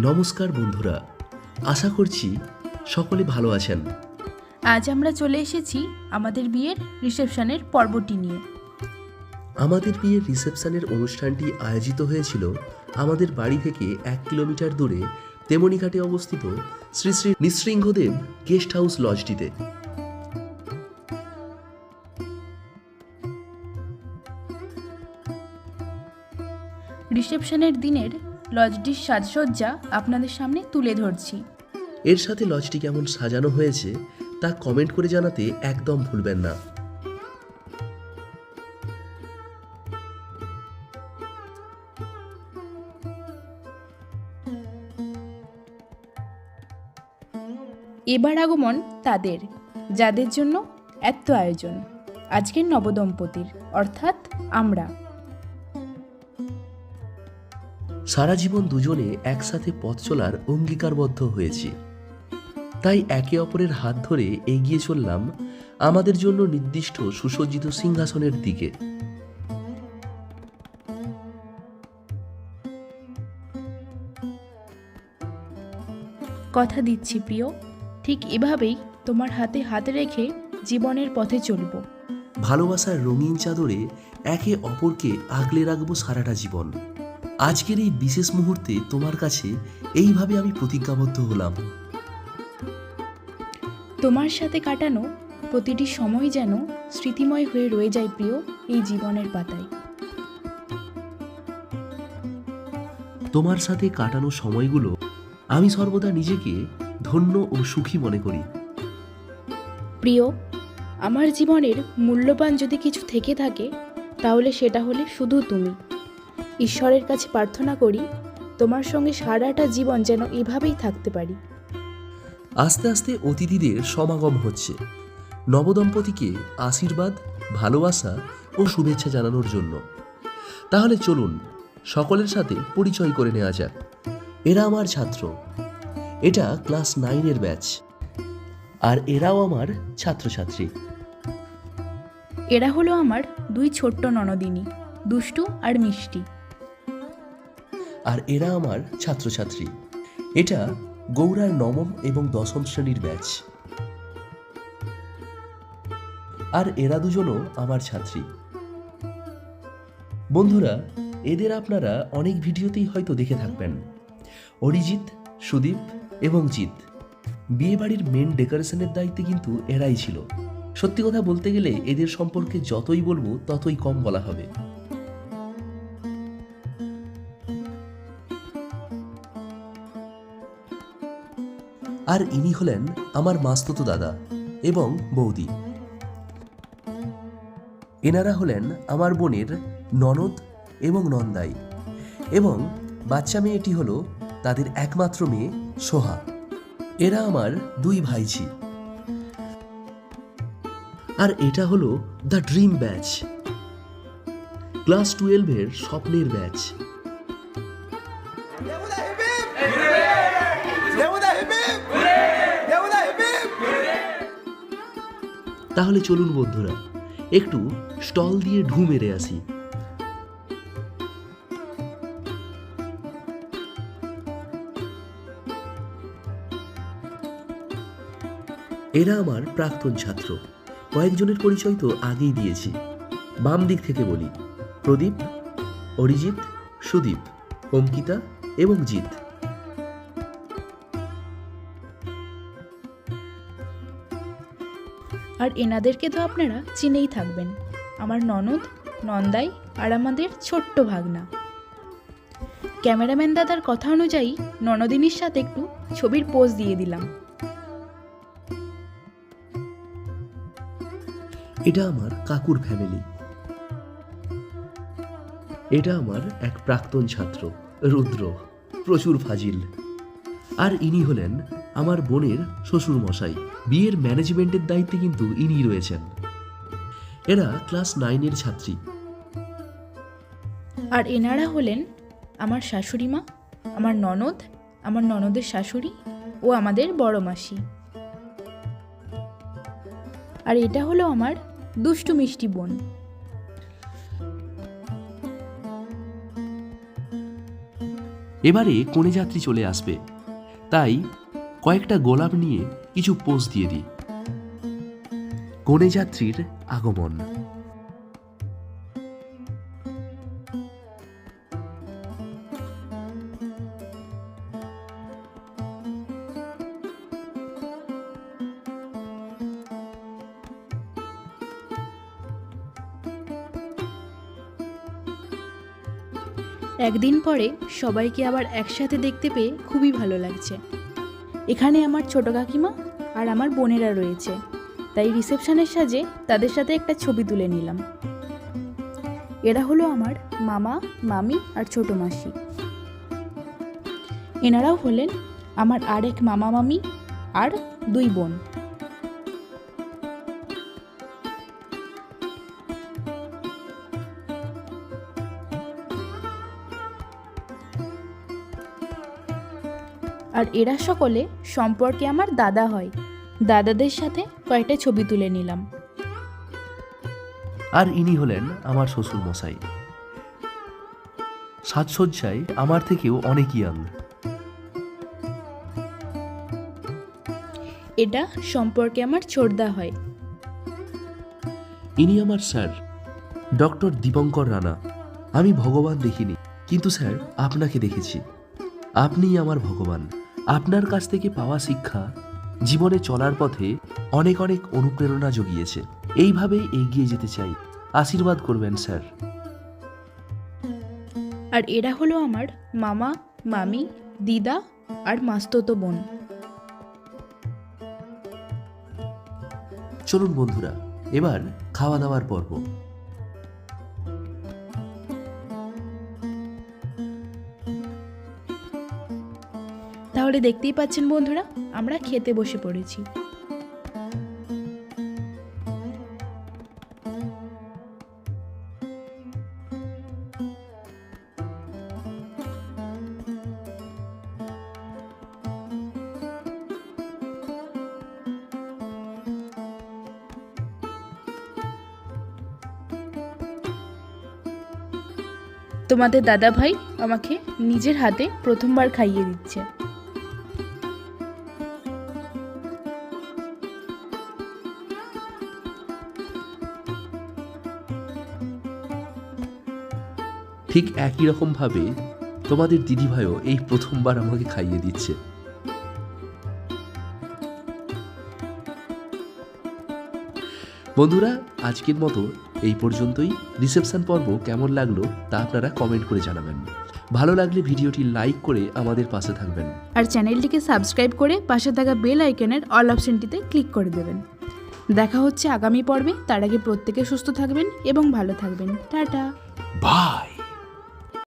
নমস্কার বন্ধুরা আশা করছি সকলে ভালো আছেন। আজ আমরা চলে এসেছি আমাদের বিয়ের রিসেপশনের পর্বটি নিয়ে। আমাদের বিয়ের রিসেপশনের অনুষ্ঠানটি আয়োজিত হয়েছিল আমাদের বাড়ি থেকে এক কিলোমিটার দূরে তেমনিঘাটে অবস্থিত শ্রী শ্রী নৃসিংহদেব গেস্ট হাউস লজটিতে। রিসেপশনের দিনের লজটির সাজসজ্জা আপনাদের সামনে তুলে ধরছি। এর সাথে লজটি কেমন সাজানো হয়েছে তা কমেন্ট করে জানাতে একদম ভুলবেন না। এবার আগমন তাদের যাদের জন্য এত আয়োজন। আজকের নবদম্পতির অর্থাৎ আমরা। সারা জীবন দুজনে একসাথে পথ চলার অঙ্গীকারবদ্ধ হয়েছি। তাই একে অপরের হাত ধরে এগিয়ে চললাম আমাদের জন্য নির্দিষ্ট সুসজ্জিত সিংহাসনের দিকে। কথা দিচ্ছি প্রিয় ঠিক এভাবেই তোমার হাতে হাতে রেখে জীবনের পথে চলব। ভালোবাসার রঙিন চাদরে একে অপরকে আগলে রাখব সারাটা জীবন। আজকের এই বিশেষ মুহূর্তে তোমার কাছে এইভাবে আমি প্রতিজ্ঞাবদ্ধ হলাম। তোমার সাথে কাটানো প্রতিটি সময় যেন স্মৃতিময় হয়ে রয়ে যায় প্রিয় এই জীবনের পাতায়। তোমার সাথে কাটানো সময়গুলো আমি সর্বদা নিজেকে ধন্য ও সুখী মনে করি। প্রিয় আমার জীবনের মূল্যবান যদি কিছু থেকে থাকে তাহলে সেটা হলে শুধু তুমি। ঈশ্বরের কাছে প্রার্থনা করি তোমার সঙ্গে সারাটা জীবন যেন এভাবেই থাকতে পারি। আস্তে আস্তে অতিথিদের সমাগম হচ্ছে। নবদম্পতিকে আশীর্বাদ ভালোবাসা ও শুভেচ্ছা জানানোর জন্য। তাহলে চলুন সকলের সাথে পরিচয় করে নেওয়া যাক। এরা আমার ছাত্র। এটা ক্লাস নাইনের ব্যাচ। আর এরাও আমার ছাত্রছাত্রী। এরা হলো আমার দুই ছোট্ট ননদিনী দুষ্টু আর মিষ্টি। আর এরা আমার ছাত্রছাত্রী। এটা গৌড়ার নবম এবং দশম শ্রেণির ব্যাচ। আর এরা দুজনও আমার ছাত্রী। বন্ধুরা, এদের আপনারা অনেক ভিডিওতেই হয়তো দেখে থাকবেন। অরিজিৎ, সুদীপ এবং জিৎ। বিয়েবাড়ির মেন ডেকোরেশনের দায়িত্বে কিন্তু এরাই ছিল। সত্যি কথা বলতে গেলে এদের সম্পর্কে যতই বলব, ততই কম বলা হবে। আর ইনি হলেন আমার মাস্ততো দাদা এবং বৌদি। এনারা হলেন আমার বোনের ননদ এবং নন্দাই এবং বাচ্চা মেয়েটি হলো তাদের একমাত্র মেয়ে সোহা। এরা আমার দুই ভাইঝি। আর এটা হলো দ্য ড্রিম ব্যাচ। ক্লাস টুয়েলভের স্বপ্নের ব্যাচ। তাহলে চলুন বন্ধুরা, একটু স্টল দিয়ে ঢু মেরে আসি। এরা আমার প্রাক্তন ছাত্র, কয়েকজনের পরিচয় তো আগেই দিয়েছি। বাম দিক থেকে বলি, প্রদীপ, অরিজিৎ, সুদীপ, অঙ্কিতা এবং জিৎ। আর এনাদেরকে তো আপনারা চিনেই থাকবেন। আমার ননদ, নন্দাই আর আমাদের ছোট্ট ভাগনা। ক্যামেরাম্যান দাদার কথা অনুযায়ী ননদিনীর সাথে একটু ছবির পোজ দিয়ে দিলাম। এটা আমার কাকুর ফ্যামিলি এটা আমার এক প্রাক্তন ছাত্র, রুদ্র, প্রচুর ফাজিল। আর ইনি হলেন আমার বোনের শ্বশুর মশাই বিয়ের ম্যানেজমেন্টের দায়িত্বে কিন্তু ইনি রয়েছেন। এরা ক্লাস নাইনের ছাত্রী। আর এনারা হলেন আমার শাশুড়ি মা আমার ননদ আমার ননদের শাশুড়ি ও আমাদের বড় মাসি। আর এটা হলো আমার দুষ্টু মিষ্টি বোন। এবারে কনে যাত্রী চলে আসবে। তাই কয়েকটা গোলাপ নিয়ে কিছু পোজ দিয়ে দিই। কনে যাত্রীর আগমন। একদিন পরে সবাইকে আবার একসাথে দেখতে পেয়ে খুবই ভালো লাগছে। এখানে আমার ছোট কাকিমা আর আমার বোনেরা রয়েছে। তাই রিসেপশনের সাজে তাদের সাথে একটা ছবি তুলে নিলাম। এরা হলো আমার মামা, মামি আর ছোট মাসি। এনারাও হলেন আমার আরেক মামা, মামি আর দুই বোন। আর এরা সকলে সম্পর্কে আমার দাদা হয়। দাদাদের সাথে কয়েকটা ছবি তুলে নিলাম। আর ইনি হলেন আমার শ্বশুর মশাই। সাজসজ্জায় আমার থেকেও অনেক ইয়াং এটা সম্পর্কে আমার ছোটদা হয়। ইনি আমার স্যার ডক্টর দীপঙ্কর রানা। আমি ভগবান দেখিনি কিন্তু স্যার আপনাকে দেখেছি। আপনিই আমার ভগবান। আপনার কাছ থেকে পাওয়া শিক্ষা জীবনে চলার পথে অনেক অনেক অনুপ্রেরণা জুগিয়েছে। এইভাবেই এগিয়ে যেতে চাই। আশীর্বাদ করবেন স্যার। আর এরা হলো আমার মামা মামি দিদা আর মাস্ততো বোন। চলুন বন্ধুরা এবার খাওয়া দাওয়ার পর্ব। তাহলে দেখতেই পাচ্ছেন বন্ধুরা, আমরা খেতে বসে পড়েছি। তোমাদের দাদা ভাই আমাকে নিজের হাতে প্রথমবার খাইয়ে দিচ্ছে। ঠিক একই রকমভাবে তোমাদের দিদিভাইও এই প্রথমবার আমাকে খাইয়ে দিচ্ছে। বন্ধুরা আজকের মতো এই পর্যন্তই। রিসেপশন পর্ব কেমন লাগল তা আপনারা কমেন্ট করে জানাবেন। ভালো লাগলে ভিডিওটি লাইক করে আমাদের পাশে থাকবেন। আর চ্যানেলটিকে সাবস্ক্রাইব করে পাশে থাকা বেল আইকনের অল অপশনটিতে ক্লিক করে দেবেন। দেখা হচ্ছে আগামী পর্বে। তার আগে প্রত্যেকে সুস্থ থাকবেন এবং ভালো থাকবেন। টাটা। বাই।